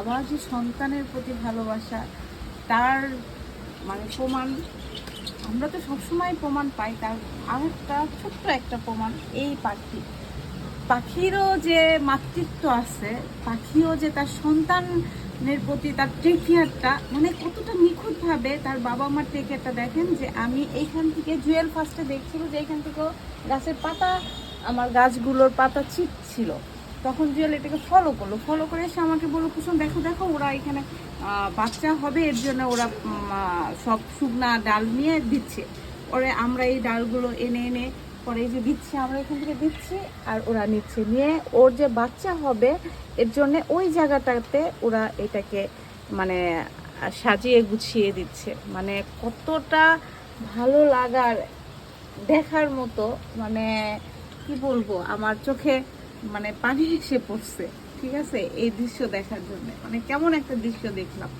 সন্তানের প্রতি ভালোবাসা, তার মানে প্রমাণ, আমরা তো সবসময় প্রমাণ পাই, তার আর একটা ছোট্ট একটা প্রমাণ, এই পাখি। পাখিরও যে মাতৃত্ব আছে, পাখিও যে তার সন্তানের প্রতি তার টেকিয়ারটা মানে কতটা নিখুঁতভাবে তার বাবা মার টেকিয়ারটা দেখেন যে আমি এইখান থেকে জুয়েল ফার্স্টে দেখছিল যে এইখান থেকেও গাছের পাতা, আমার গাছগুলোর পাতা ছিল তখন জুয়েল এটাকে ফলো করল। ফলো করে এসে আমাকে বলল, কুসুম, দেখো দেখো, ওরা এখানে বাচ্চা হবে, এর জন্য ওরা সব শুকনা ডাল নিয়ে দিচ্ছে। পরে আমরা এই ডালগুলো এনে এনে, পরে যে দিচ্ছি, আমরা এখান থেকে দিচ্ছি আর ওরা নিচ্ছে। নিয়ে ওর যে বাচ্চা হবে, এর জন্য ওই জায়গাটাতে ওরা এটাকে মানে সাজিয়ে গুছিয়ে দিচ্ছে। মানে কতটা ভালো লাগার দেখার মতো মানে কি বলব, আমার চোখে মানে পানি এসে পড়ছে, ঠিক আছে? এই দৃশ্য দেখার জন্য। মানে কেমন একটা দৃশ্য দেখলাম,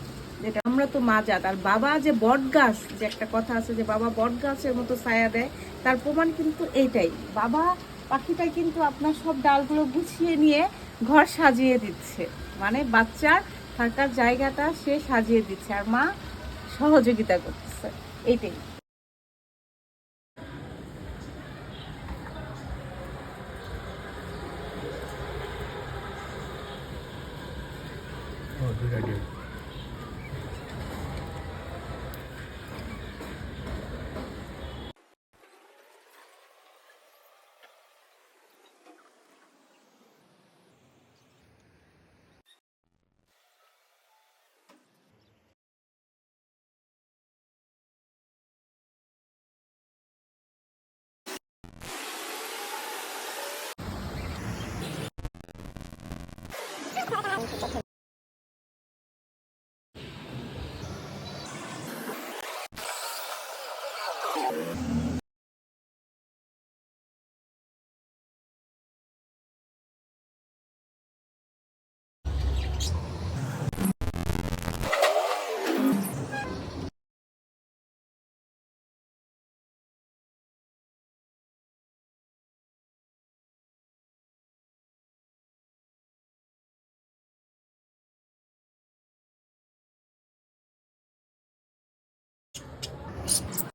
যেটা আমরা তো মাজাত আর বাবা যে বট গাছ যে একটা কথা আছে যে বাবা বট গাছের মতো ছায়া দেয়, তার প্রমাণ কিন্তু এইটাই। বাবা পাখিটা কিন্তু আপনার সব ডালগুলো গুছিয়ে নিয়ে ঘর সাজিয়ে দিচ্ছে। মানে বাচ্চার থাকার জায়গাটা সে সাজিয়ে দিচ্ছে, আর মা সহযোগিতা করতেছে। এইটাই। ずれる。ちょっと Podcast.